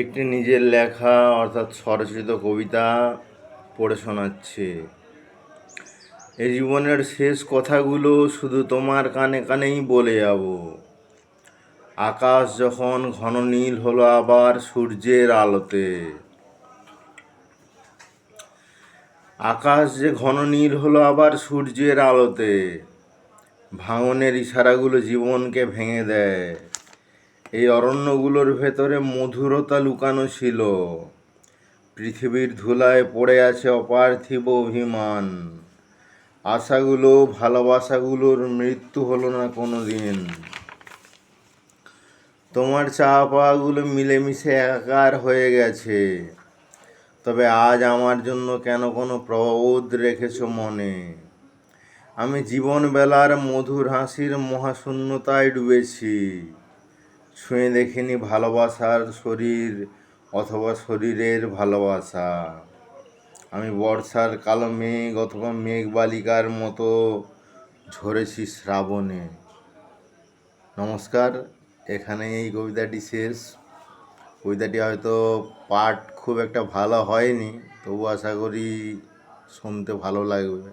একটি নিজের লেখা, অর্থাৎ স্বরচিত কবিতা পড়ে শোনাচ্ছে। এই জীবনের শেষ কথাগুলো শুধু তোমার কানে কানেই বলে যাব। আকাশ যখন ঘন নীল হলো আবার সূর্যের আলোতে। আকাশ যে ঘন নীল হলো আবার সূর্যের আলোতে। ভাঙনের ইশারাগুলো জীবনকে ভেঙে দেয়। এই অরণ্যগুলোর ভেতরে মধুরতা লুকানো ছিল। পৃথিবীর ধুলায় পড়ে আছে অপার্থিব অভিমান। আশাগুলো, ভালোবাসাগুলোর মৃত্যু হলো না কোনো দিন তোমার চা পাওয়াগুলো মিলেমিশে একাকার হয়ে গেছে। তবে আজ আমার জন্য কেন কোনো প্রবোধ রেখেছ মনে? আমি জীবনবেলার মধুর হাসির মহাশূন্যতায় ডুবেছি। ছুঁয়ে দেখিনি ভালোবাসার শরীর অথবা শরীরের ভালোবাসা। আমি বর্ষার কালো মেঘ অথবা মেঘ বালিকার মতো ঝরেছি শ্রাবণে। নমস্কার, এখানে এই কবিতাটি শেষ। কবিতাটি হয়তো পাঠ খুব একটা ভালো হয়নি, তবু আশা করি শুনতে ভালো লাগবে।